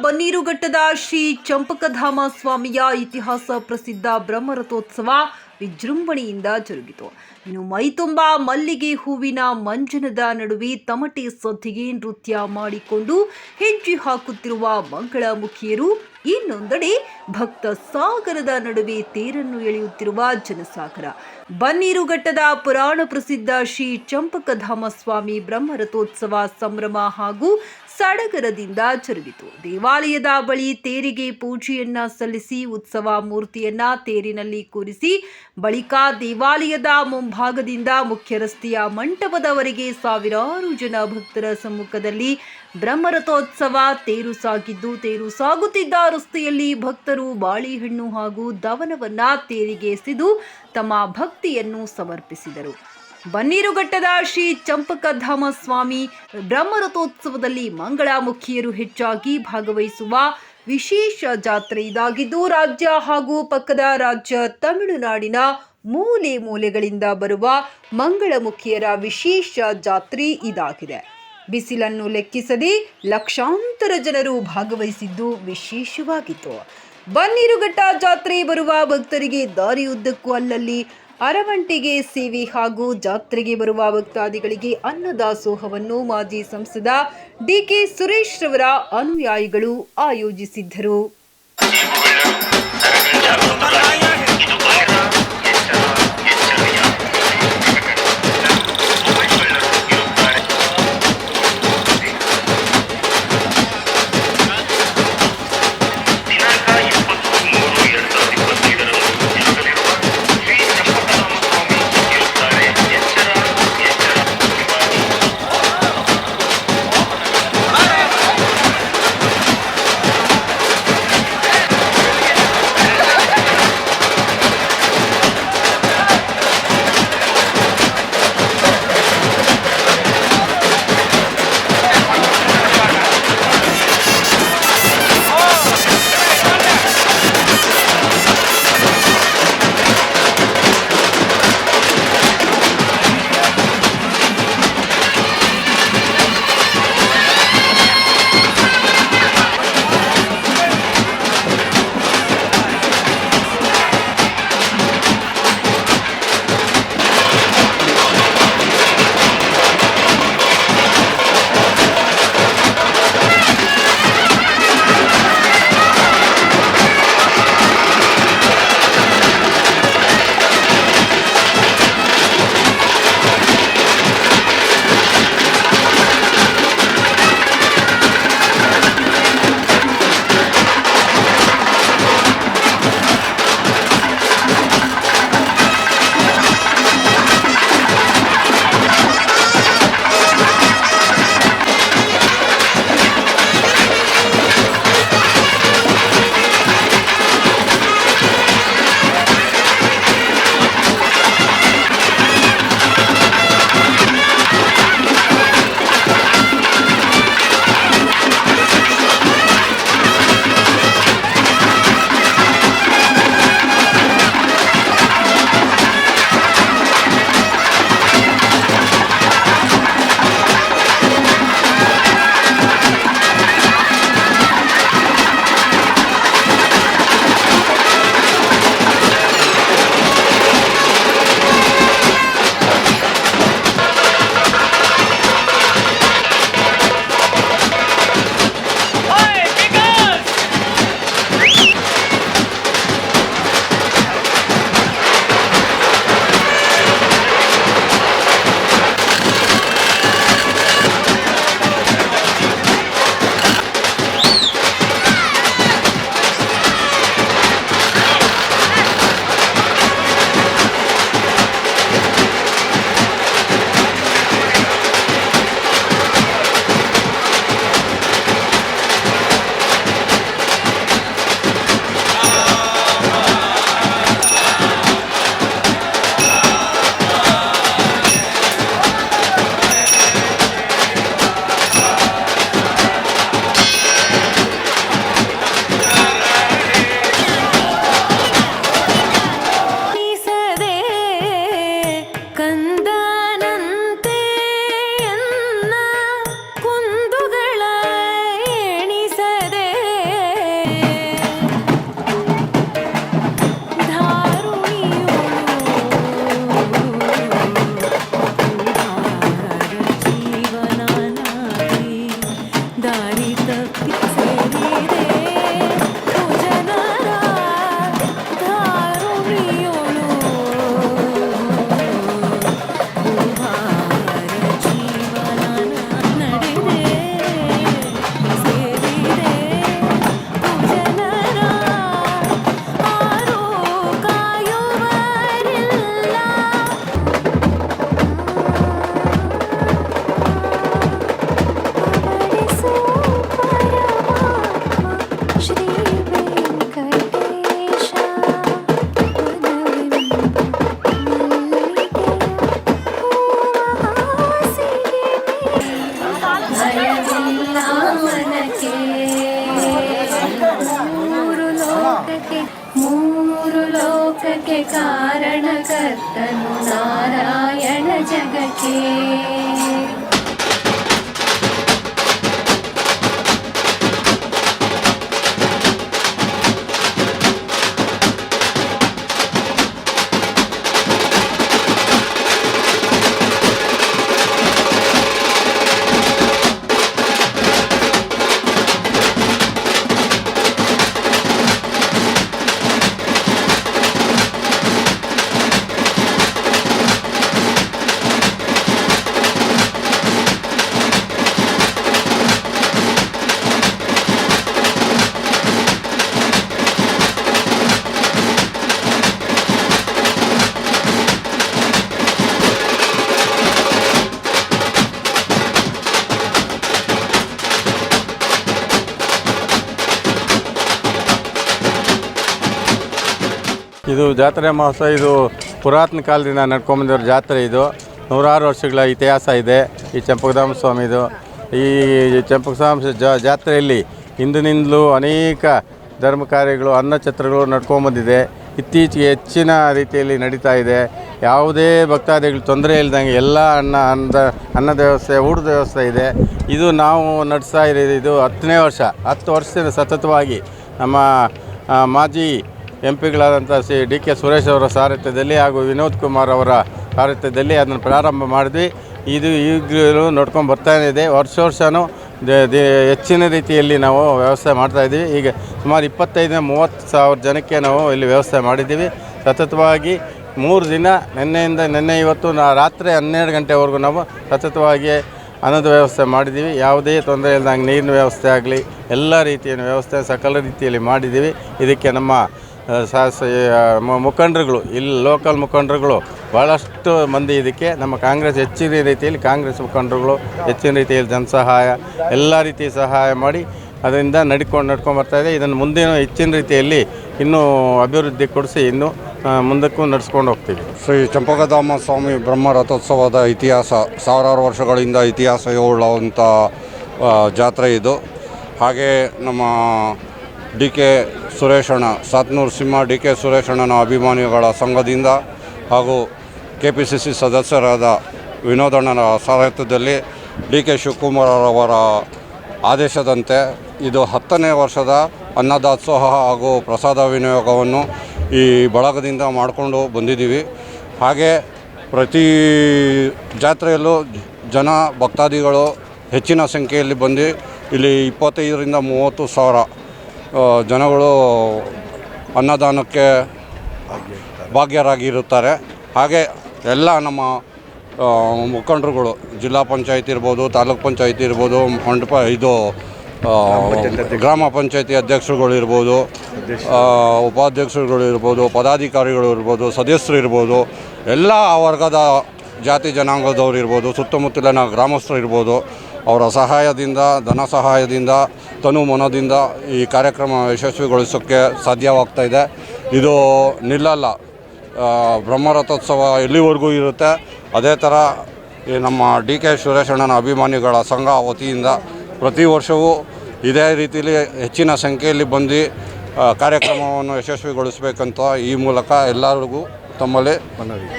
ಬನ್ನೀರುಘಟ್ಟದ ಶ್ರೀ ಚಂಪಕಧಾಮ ಸ್ವಾಮಿಯ ಇತಿಹಾಸ ಪ್ರಸಿದ್ಧ ಬ್ರಹ್ಮರಥೋತ್ಸವ ವಿಜೃಂಭಣೆಯಿಂದ ಜರುಗಿತು. ಇನ್ನು ಮೈತುಂಬ, ಮಲ್ಲಿಗೆ ಹೂವಿನ ಮಂಜನದ ನಡುವೆ ತಮಟೆ ಸದ್ದಿಗೆ ನೃತ್ಯ ಮಾಡಿಕೊಂಡು ಹೆಜ್ಜೆ ಹಾಕುತ್ತಿರುವ ಮಂಗಳ ಮುಖಿಯರು ಇನ್ನೊಂದೆಡೆ ಭಕ್ತ ಸಾಗರದ ನಡುವೆ ತೇರನ್ನು ಎಳೆಯುತ್ತಿರುವ ಜನಸಾಗರ. ಬನ್ನೀರುಘಟ್ಟದ ಪುರಾಣ ಪ್ರಸಿದ್ಧ ಶ್ರೀ ಚಂಪಕಧಾಮ ಸ್ವಾಮಿ ಬ್ರಹ್ಮರಥೋತ್ಸವ ಸಂಭ್ರಮ ಹಾಗೂ ಸಡಗರದಿಂದ ಜರುಗಿತು. ದೇವಾಲಯದ ಬಳಿ ತೇರಿಗೆ ಪೂಜೆಯನ್ನ ಸಲ್ಲಿಸಿ, ಉತ್ಸವ ಮೂರ್ತಿಯನ್ನ ತೇರಿನಲ್ಲಿ ಕೂರಿಸಿ, ಬಳಿಕ ದೇವಾಲಯದ ಮುಂಭಾಗದಿಂದ ಮುಖ್ಯ ರಸ್ತೆಯ ಮಂಟಪದವರೆಗೆ ಸಾವಿರಾರು ಜನ ಭಕ್ತರ ಸಮ್ಮುಖದಲ್ಲಿ ಬ್ರಹ್ಮರಥೋತ್ಸವ ತೇರು ಸಾಗಿದ್ದು, ತೇರು ಸಾಗುತ್ತಿದ್ದ ರಸ್ತೆಯಲ್ಲಿ ಭಕ್ತರು ಬಾಳೆಹಣ್ಣು ಹಾಗೂ ದವನವನ್ನ ತೇರಿಗೆ ಎಸೆದು ತಮ್ಮ ಭಕ್ತಿಯನ್ನು ಸಮರ್ಪಿಸಿದರು. ಬನ್ನೀರುಘಟ್ಟದ ಶ್ರೀ ಚಂಪಕಧಾಮ ಸ್ವಾಮಿ ಬ್ರಹ್ಮರಥೋತ್ಸವದಲ್ಲಿ ಮಂಗಳಾಮುಖಿಯರು ಹೆಚ್ಚಾಗಿ ಭಾಗವಹಿಸುವ ವಿಶೇಷ ಜಾತ್ರೆ ಇದಾಗಿದ್ದು, ರಾಜ್ಯ ಹಾಗೂ ಪಕ್ಕದ ರಾಜ್ಯ ತಮಿಳುನಾಡಿನ ಮೂಲೆ ಮೂಲೆಗಳಿಂದ ಬರುವ ಮಂಗಳಮುಖಿಯರ ವಿಶೇಷ ಜಾತ್ರೆ ಇದಾಗಿದೆ. ಬಿಸಿಲನ್ನು ಲೆಕ್ಕಿಸದೆ ಲಕ್ಷಾಂತರ ಜನರು ಭಾಗವಹಿಸಿದ್ದು ವಿಶೇಷವಾಗಿತ್ತು. ಬನ್ನೀರುಘಟ್ಟ ಜಾತ್ರೆ ಬರುವ ಭಕ್ತರಿಗೆ ದಾರಿಯುದ್ದಕ್ಕೂ ಅಲ್ಲಲ್ಲಿ ಅರವಂಟಿಗೆ ಸಿವಿ ಹಾಗೂ ಜಾತ್ರೆಗೆ ಬರುವ ಭಕ್ತಾದಿಗಳಿಗೆ ಅನ್ನದಾಸೋಹವನ್ನು ಮಾಜಿ ಸಂಸದ ಡಿಕೆ ಸುರೇಶ್ ರವರ ಅನುಯಾಯಿಗಳು ಆಯೋಜಿಸಿದ್ದರು. ಮೂರು ಲೋಕಕ್ಕೆ ಕಾರಣಕರ್ತನು ನಾರಾಯಣ ಜಗಕ್ಕೆ ಇದು ಜಾತ್ರೆ ಮಹೋತ್ಸವ, ಇದು ಪುರಾತನ ಕಾಲದಿಂದ ನಡ್ಕೊಂಬಂದಿರೋ ಜಾತ್ರೆ ಇದು. ನೂರಾರು ವರ್ಷಗಳ ಇತಿಹಾಸ ಇದೆ ಈ ಚಂಪಕಧಾಮ ಸ್ವಾಮಿದು. ಈ ಚಂಪಕಧಾಮ ಜಾತ್ರೆಯಲ್ಲಿ ಹಿಂದಿನಿಂದಲೂ ಅನೇಕ ಧರ್ಮ ಕಾರ್ಯಗಳು ಅನ್ನಛತ್ರಗಳು ನಡ್ಕೊಂಬಂದಿದೆ ಇತ್ತೀಚೆಗೆ ಹೆಚ್ಚಿನ ರೀತಿಯಲ್ಲಿ ನಡೀತಾ ಇದೆ. ಯಾವುದೇ ಭಕ್ತಾದಿಗಳು ತೊಂದರೆ ಇಲ್ಲದಂಗೆ ಎಲ್ಲ ಅನ್ನ ಅನ್ನದ ಅನ್ನದ ವ್ಯವಸ್ಥೆ, ಊಟದ ವ್ಯವಸ್ಥೆ ಇದೆ. ಇದು ನಾವು ನಡೆಸ್ತಾ ಇರೋದು ಇದು ಹತ್ತನೇ ವರ್ಷ. ಹತ್ತು ವರ್ಷದಿಂದ ಸತತವಾಗಿ ನಮ್ಮ ಮಾಜಿ ಎಂ ಪಿಗಳಾದಂಥ ಸಿ ಡಿ ಕೆ ಸುರೇಶ್ ಅವರ ಸಾರಥ್ಯದಲ್ಲಿ ಹಾಗೂ ವಿನೋದ್ ಕುಮಾರ್ ಅವರ ಸಾರಥ್ಯದಲ್ಲಿ ಅದನ್ನು ಪ್ರಾರಂಭ ಮಾಡಿದ್ವಿ. ಇದು ಈಗಲೂ ನೋಡ್ಕೊಂಡು ಬರ್ತಾ ಇದೆ. ವರ್ಷ ವರ್ಷವೂ ಹೆಚ್ಚಿನ ರೀತಿಯಲ್ಲಿ ನಾವು ವ್ಯವಸ್ಥೆ ಮಾಡ್ತಾಯಿದ್ದೀವಿ ಈಗ ಸುಮಾರು ಇಪ್ಪತ್ತೈದರಿಂದ ಮೂವತ್ತು ಸಾವಿರ ಜನಕ್ಕೆ ನಾವು ಇಲ್ಲಿ ವ್ಯವಸ್ಥೆ ಮಾಡಿದ್ದೀವಿ. ಸತತವಾಗಿ ಮೂರು ದಿನ, ನಿನ್ನೆಯಿಂದ, ನಿನ್ನೆ ಇವತ್ತು ನಾ ರಾತ್ರಿ ಹನ್ನೆರಡು ಗಂಟೆವರೆಗೂ ನಾವು ಸತತವಾಗಿ ಅನ್ನದ ವ್ಯವಸ್ಥೆ ಮಾಡಿದ್ದೀವಿ. ಯಾವುದೇ ತೊಂದರೆ ಇಲ್ಲದಂಗೆ ನೀರಿನ ವ್ಯವಸ್ಥೆ ಆಗಲಿ, ಎಲ್ಲ ರೀತಿಯ ವ್ಯವಸ್ಥೆ ಸಕಲ ರೀತಿಯಲ್ಲಿ ಮಾಡಿದ್ದೀವಿ. ಇದಕ್ಕೆ ನಮ್ಮ ಮು- ಮುಖಂಡರುಗಳು, ಇಲ್ಲಿ ಲೋಕಲ್ ಮುಖಂಡರುಗಳು ಭಾಳಷ್ಟು ಮಂದಿ ಇದಕ್ಕೆ. ನಮ್ಮ ಕಾಂಗ್ರೆಸ್ ಹೆಚ್ಚಿನ ರೀತಿಯಲ್ಲಿ ಕಾಂಗ್ರೆಸ್ ಮುಖಂಡರುಗಳು ಹೆಚ್ಚಿನ ರೀತಿಯಲ್ಲಿ ಜನಸಹಾಯ, ಎಲ್ಲ ರೀತಿ ಸಹಾಯ ಮಾಡಿ ಅದರಿಂದ ನಡ್ಕೊಂಡು ನಡ್ಕೊಂಡು ಬರ್ತಾ ಇದೆ. ಇದನ್ನು ಮುಂದಿನ ಹೆಚ್ಚಿನ ರೀತಿಯಲ್ಲಿ ಇನ್ನೂ ಅಭಿವೃದ್ಧಿ ಕೊಡಿಸಿ ಇನ್ನೂ ಮುಂದಕ್ಕೂ ನಡೆಸ್ಕೊಂಡು ಹೋಗ್ತೀವಿ. ಶ್ರೀ ಚಂಪಕಧಾಮ ಸ್ವಾಮಿ ಬ್ರಹ್ಮ ರಥೋತ್ಸವದ ಇತಿಹಾಸ, ಸಾವಿರಾರು ವರ್ಷಗಳಿಂದ ಇತಿಹಾಸ ಉಳ್ಳವಂಥ ಜಾತ್ರೆ ಇದು. ಹಾಗೆ ನಮ್ಮ ಡಿ ಕೆ ಸುರೇಶಣ್ಣ ಸಾತ್ನೂರು ಸಿಂಹ ಡಿ ಕೆ ಸುರೇಶಣ್ಣನ ಅಭಿಮಾನಿಗಳ ಸಂಘದಿಂದ ಹಾಗೂ ಕೆ ಪಿ ಸಿ ಸಿ ಸದಸ್ಯರಾದ ವಿನೋದಣ್ಣನ ಸಾರಥ್ಯದಲ್ಲಿ ಡಿ ಕೆ ಶಿವಕುಮಾರ್ ಅವರ ಆದೇಶದಂತೆ ಇದು ಹತ್ತನೇ ವರ್ಷದ ಅನ್ನದಾಸೋಹ ಹಾಗೂ ಪ್ರಸಾದ ವಿನಿಯೋಗವನ್ನು ಈ ಬಳಗದಿಂದ ಮಾಡಿಕೊಂಡು ಬಂದಿದ್ದೀವಿ. ಹಾಗೆ ಪ್ರತಿ ಜಾತ್ರೆಯಲ್ಲೂ ಜನ ಭಕ್ತಾದಿಗಳು ಹೆಚ್ಚಿನ ಸಂಖ್ಯೆಯಲ್ಲಿ ಬಂದು ಇಲ್ಲಿ ಇಪ್ಪತ್ತೈದರಿಂದ ಮೂವತ್ತು ಸಾವಿರ ಜನಗಳು ಅನ್ನದಾನಕ್ಕೆ ಭಾಗ್ಯರಾಗಿರುತ್ತಾರೆ. ಹಾಗೆ ಎಲ್ಲ ನಮ್ಮ ಮುಖಂಡರುಗಳು ಜಿಲ್ಲಾ ಪಂಚಾಯತಿ ಇರ್ಬೋದು ತಾಲೂಕ್ ಪಂಚಾಯಿತಿ ಇರ್ಬೋದು ಮಂಟಪ ಇದು ಗ್ರಾಮ ಪಂಚಾಯತಿ ಅಧ್ಯಕ್ಷರುಗಳು ಇರ್ಬೋದು ಆ, ಉಪಾಧ್ಯಕ್ಷರುಗಳು ಇರ್ಬೋದು ಪದಾಧಿಕಾರಿಗಳು ಇರ್ಬೋದು ಸದಸ್ಯರು ಇರ್ಬೋದು ಎಲ್ಲ ವರ್ಗದ ಜಾತಿ ಜನಾಂಗದವ್ರು ಇರ್ಬೋದು ಸುತ್ತಮುತ್ತಲಿನ ಗ್ರಾಮಸ್ಥರು ಇರ್ಬೋದು ಅವರ ಸಹಾಯದಿಂದ, ಧನ ಸಹಾಯದಿಂದ, ತನು ಮನದಿಂದ ಈ ಕಾರ್ಯಕ್ರಮ ಯಶಸ್ವಿಗೊಳಿಸೋಕ್ಕೆ ಸಾಧ್ಯವಾಗ್ತಾ ಇದೆ. ಇದು ನಿಲ್ಲಲ್ಲ. ಬ್ರಹ್ಮರಥೋತ್ಸವ ಎಲ್ಲಿವರೆಗೂ ಇರುತ್ತೆ? ಅದೇ ಥರ ಈ ನಮ್ಮ ಡಿ ಕೆ ಸುರೇಶಣ್ಣನ ಅಭಿಮಾನಿಗಳ ಸಂಘ ವತಿಯಿಂದ ಪ್ರತಿ ವರ್ಷವೂ ಇದೇ ರೀತಿಯಲ್ಲಿ ಹೆಚ್ಚಿನ ಸಂಖ್ಯೆಯಲ್ಲಿ ಬಂದು ಕಾರ್ಯಕ್ರಮವನ್ನು ಯಶಸ್ವಿಗೊಳಿಸಬೇಕಂತ ಈ ಮೂಲಕ ಎಲ್ಲರಿಗೂ ತಮ್ಮಲ್ಲಿ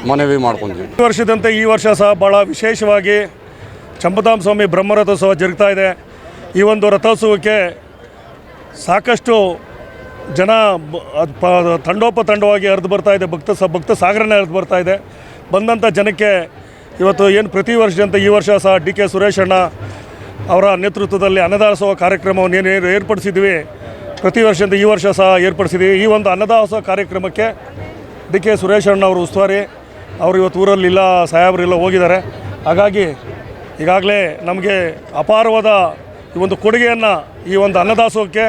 ಮನವಿ ಮಾಡ್ಕೊಂತೀವಿ. ಈ ವರ್ಷದಂತೆ ಈ ವರ್ಷ ಸಹ ಭಾಳ ವಿಶೇಷವಾಗಿ ಚಂಪಧಾಮ ಸ್ವಾಮಿ ಬ್ರಹ್ಮರಥೋತ್ಸವ ಜರುಗ್ತಾ ಇದೆ. ಈ ಒಂದು ರಥೋತ್ಸವಕ್ಕೆ ಸಾಕಷ್ಟು ಜನ ತಂಡೋಪ ತಂಡವಾಗಿ ಹರಿದು ಬರ್ತಾ ಇದೆ. ಭಕ್ತ ಸ ಭಕ್ತ ಸಾಗರನೇ ಹರಿದು ಬರ್ತಾ ಇದೆ. ಬಂದಂಥ ಜನಕ್ಕೆ ಇವತ್ತು ಏನು ಪ್ರತಿ ವರ್ಷದಂತೆ ಈ ವರ್ಷ ಸಹ ಡಿ ಕೆ ಸುರೇಶಣ್ಣ ಅವರ ನೇತೃತ್ವದಲ್ಲಿ ಅನ್ನದಾಸೋಹ ಕಾರ್ಯಕ್ರಮವನ್ನು ಏನು ಏರ್ಪಡಿಸಿದ್ವಿ. ಪ್ರತಿ ವರ್ಷದಂತೆ ಈ ವರ್ಷ ಸಹ ಏರ್ಪಡಿಸಿದ್ದೀವಿ ಈ ಒಂದು ಅನ್ನದಾಸೋಹ ಕಾರ್ಯಕ್ರಮಕ್ಕೆ ಡಿ ಕೆ ಸುರೇಶಣ್ಣ ಅವರು ಉಸ್ತುವಾರಿ. ಅವರು ಇವತ್ತು ಊರಲ್ಲಿಲ್ಲ ಸಾಹೇಬರಿಲ್ಲ ಹೋಗಿದ್ದಾರೆ. ಹಾಗಾಗಿ ಈಗಾಗಲೇ ನಮಗೆ ಅಪಾರವಾದ ಈ ಒಂದು ಕೊಡುಗೆಯನ್ನು ಈ ಒಂದು ಅನ್ನದಾಸೋಹಕ್ಕೆ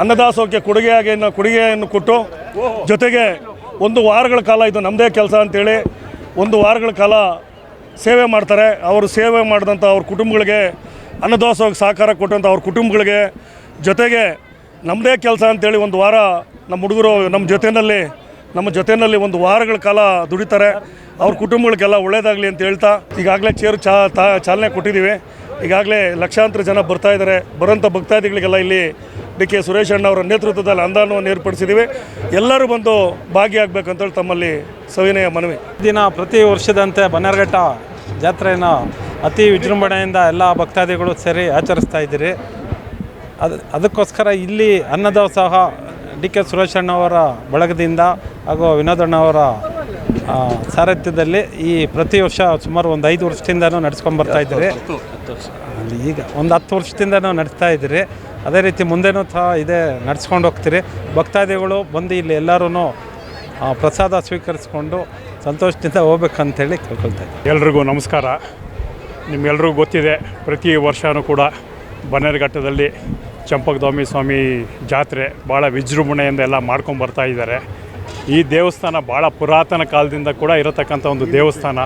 ಅನ್ನದಾಸೋಹಕ್ಕೆ ಕೊಡುಗೆಯಾಗಿ ಕೊಡುಗೆಯನ್ನು ಕೊಟ್ಟು ಜೊತೆಗೆ ಒಂದು ವಾರಗಳ ಕಾಲ ಇದು ನಮ್ಮದೇ ಕೆಲಸ ಅಂತೇಳಿ ಒಂದು ವಾರಗಳ ಕಾಲ ಸೇವೆ ಮಾಡ್ತಾರೆ. ಅವರು ಸೇವೆ ಮಾಡಿದಂಥ ಅವ್ರ ಕುಟುಂಬಗಳಿಗೆ ಅನ್ನದಾಸೋಹಕ್ಕೆ ಸಹಕಾರ ಕೊಟ್ಟಂಥ ಅವ್ರ ಕುಟುಂಬಗಳಿಗೆ ಜೊತೆಗೆ ನಮ್ಮದೇ ಕೆಲಸ ಅಂತೇಳಿ ಒಂದು ವಾರ ನಮ್ಮ ಹುಡುಗರು, ನಮ್ಮ ಜೊತೆಯಲ್ಲಿ ನಮ್ಮ ಜೊತೆಯಲ್ಲಿ ಒಂದು ವಾರಗಳ ಕಾಲ ದುಡಿತಾರೆ. ಅವ್ರ ಕುಟುಂಬಗಳಿಗೆಲ್ಲ ಒಳ್ಳೇದಾಗಲಿ ಅಂತ ಹೇಳ್ತಾ, ಈಗಾಗಲೇ ಚೇರು ಚಾ, ತಾ, ಚಾಲನೆ ಕೊಟ್ಟಿದ್ದೀವಿ. ಈಗಾಗಲೇ ಲಕ್ಷಾಂತರ ಜನ ಬರ್ತಾ ಇದ್ದಾರೆ. ಬರೋಂಥ ಭಕ್ತಾದಿಗಳಿಗೆಲ್ಲ ಇಲ್ಲಿ ಡಿ ಕೆ ಸುರೇಶ್ ಅಣ್ಣ ಅವರ ನೇತೃತ್ವದಲ್ಲಿ ಅನುದಾನವನ್ನು ಏರ್ಪಡಿಸಿದ್ದೀವಿ. ಎಲ್ಲರೂ ಬಂದು ಭಾಗಿಯಾಗಬೇಕಂತೇಳಿ ತಮ್ಮಲ್ಲಿ ಸವಿನಯ ಮನವಿ. ದಿನ ಪ್ರತಿ ವರ್ಷದಂತೆ ಬನ್ನೇರಘಟ್ಟ ಜಾತ್ರೆಯನ್ನು ಅತಿ ವಿಜೃಂಭಣೆಯಿಂದ ಎಲ್ಲ ಭಕ್ತಾದಿಗಳು ಸೇರಿ ಆಚರಿಸ್ತಾ ಇದ್ದೀರಿ. ಅದು, ಅದಕ್ಕೋಸ್ಕರ ಇಲ್ಲಿ ಅನ್ನದಾಸೋಹ ಡಿ ಕೆ ಸುರೇಶಣ್ಣವರ ಬಳಗದಿಂದ ಹಾಗೂ ವಿನೋದಣ್ಣವರ ಸಾರಥ್ಯದಲ್ಲಿ ಈ ಪ್ರತಿ ವರ್ಷ ಸುಮಾರು ಒಂದು ಐದು ವರ್ಷದಿಂದನೂ ನಡೆಸ್ಕೊಂಡು ಬರ್ತಾ ಇದ್ದೀವಿ ಅಲ್ಲಿ ಈಗ ಒಂದು ಹತ್ತು ವರ್ಷದಿಂದನೂ ನಡೆಸ್ತಾ ಇದ್ದೀರಿ. ಅದೇ ರೀತಿ ಮುಂದೆನೂ ಸಹ ಇದೇ ನಡೆಸ್ಕೊಂಡು ಹೋಗ್ತೀರಿ. ಭಕ್ತಾದಿಗಳು ಬಂದು ಇಲ್ಲಿ ಎಲ್ಲರೂ ಪ್ರಸಾದ ಸ್ವೀಕರಿಸ್ಕೊಂಡು ಸಂತೋಷದಿಂದ ಹೋಗ್ಬೇಕಂತೇಳಿ ಕೇಳ್ಕೊಳ್ತಾ ಇದ್ದೀನಿ. ಎಲ್ರಿಗೂ ನಮಸ್ಕಾರ. ನಿಮ್ಗೆಲ್ರಿಗೂ ಗೊತ್ತಿದೆ ಪ್ರತಿ ವರ್ಷವೂ ಕೂಡ ಬನ್ನೇರುಘಟ್ಟದಲ್ಲಿ ಚಂಪಕಸ್ವಾಮಿ ಸ್ವಾಮಿ ಜಾತ್ರೆ ಭಾಳ ವಿಜೃಂಭಣೆಯಿಂದ ಎಲ್ಲ ಮಾಡ್ಕೊಂಡು ಬರ್ತಾ ಇದ್ದಾರೆ. ಈ ದೇವಸ್ಥಾನ ಭಾಳ ಪುರಾತನ ಕಾಲದಿಂದ ಕೂಡ ಇರತಕ್ಕಂಥ ಒಂದು ದೇವಸ್ಥಾನ.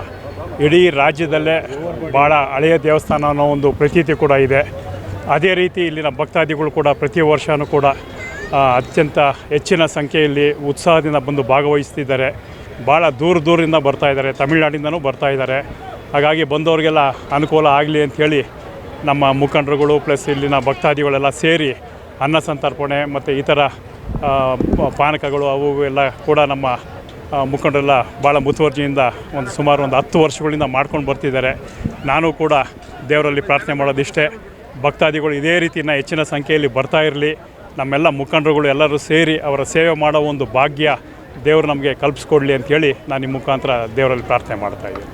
ಇಡೀ ರಾಜ್ಯದಲ್ಲೇ ಭಾಳ ಹಳೆಯ ದೇವಸ್ಥಾನ ಅನ್ನೋ ಒಂದು ಪ್ರತೀತಿ ಕೂಡ ಇದೆ. ಅದೇ ರೀತಿ ಇಲ್ಲಿನ ಭಕ್ತಾದಿಗಳು ಕೂಡ ಪ್ರತಿ ವರ್ಷವೂ ಕೂಡ ಅತ್ಯಂತ ಹೆಚ್ಚಿನ ಸಂಖ್ಯೆಯಲ್ಲಿ ಉತ್ಸಾಹದಿಂದ ಬಂದು ಭಾಗವಹಿಸ್ತಿದ್ದಾರೆ. ಭಾಳ ದೂರ ದೂರದಿಂದ ಬರ್ತಾ ಇದ್ದಾರೆ. ತಮಿಳ್ನಾಡಿಂದನೂ ಬರ್ತಾ ಇದ್ದಾರೆ. ಹಾಗಾಗಿ ಬಂದವರಿಗೆಲ್ಲ ಅನುಕೂಲ ಆಗಲಿ ಅಂಥೇಳಿ ನಮ್ಮ ಮುಖಂಡರುಗಳು ಪ್ಲಸ್ ಇಲ್ಲಿನ ಭಕ್ತಾದಿಗಳೆಲ್ಲ ಸೇರಿ ಅನ್ನ ಸಂತರ್ಪಣೆ ಮತ್ತು ಈ ಥರ ಪಾನಕಗಳು ಅವು ಎಲ್ಲ ಕೂಡ ನಮ್ಮ ಮುಖಂಡರೆಲ್ಲ ಭಾಳ ಮುತುವರ್ಜಿಯಿಂದ ಒಂದು ಸುಮಾರು ಒಂದು ಹತ್ತು ವರ್ಷಗಳಿಂದ ಮಾಡ್ಕೊಂಡು ಬರ್ತಿದ್ದಾರೆ. ನಾನು ಕೂಡ ದೇವರಲ್ಲಿ ಪ್ರಾರ್ಥನೆ ಮಾಡೋದಿಷ್ಟೇ. ಭಕ್ತಾದಿಗಳು ಇದೇ ರೀತಿ ಇನ್ನು ಹೆಚ್ಚಿನ ಸಂಖ್ಯೆಯಲ್ಲಿ ಬರ್ತಾ ಇರಲಿ. ನಮ್ಮೆಲ್ಲ ಮುಖಂಡರುಗಳು ಎಲ್ಲರೂ ಸೇರಿ ಅವರ ಸೇವೆ ಮಾಡೋ ಒಂದು ಭಾಗ್ಯ ದೇವರು ನಮಗೆ ಕಲ್ಪಿಸ್ಕೊಡ್ಲಿ ಅಂತೇಳಿ ನಾನು ನಿಮ್ಮ ಮುಖಾಂತರ ದೇವರಲ್ಲಿ ಪ್ರಾರ್ಥನೆ ಮಾಡ್ತಾ ಇದ್ದೀನಿ.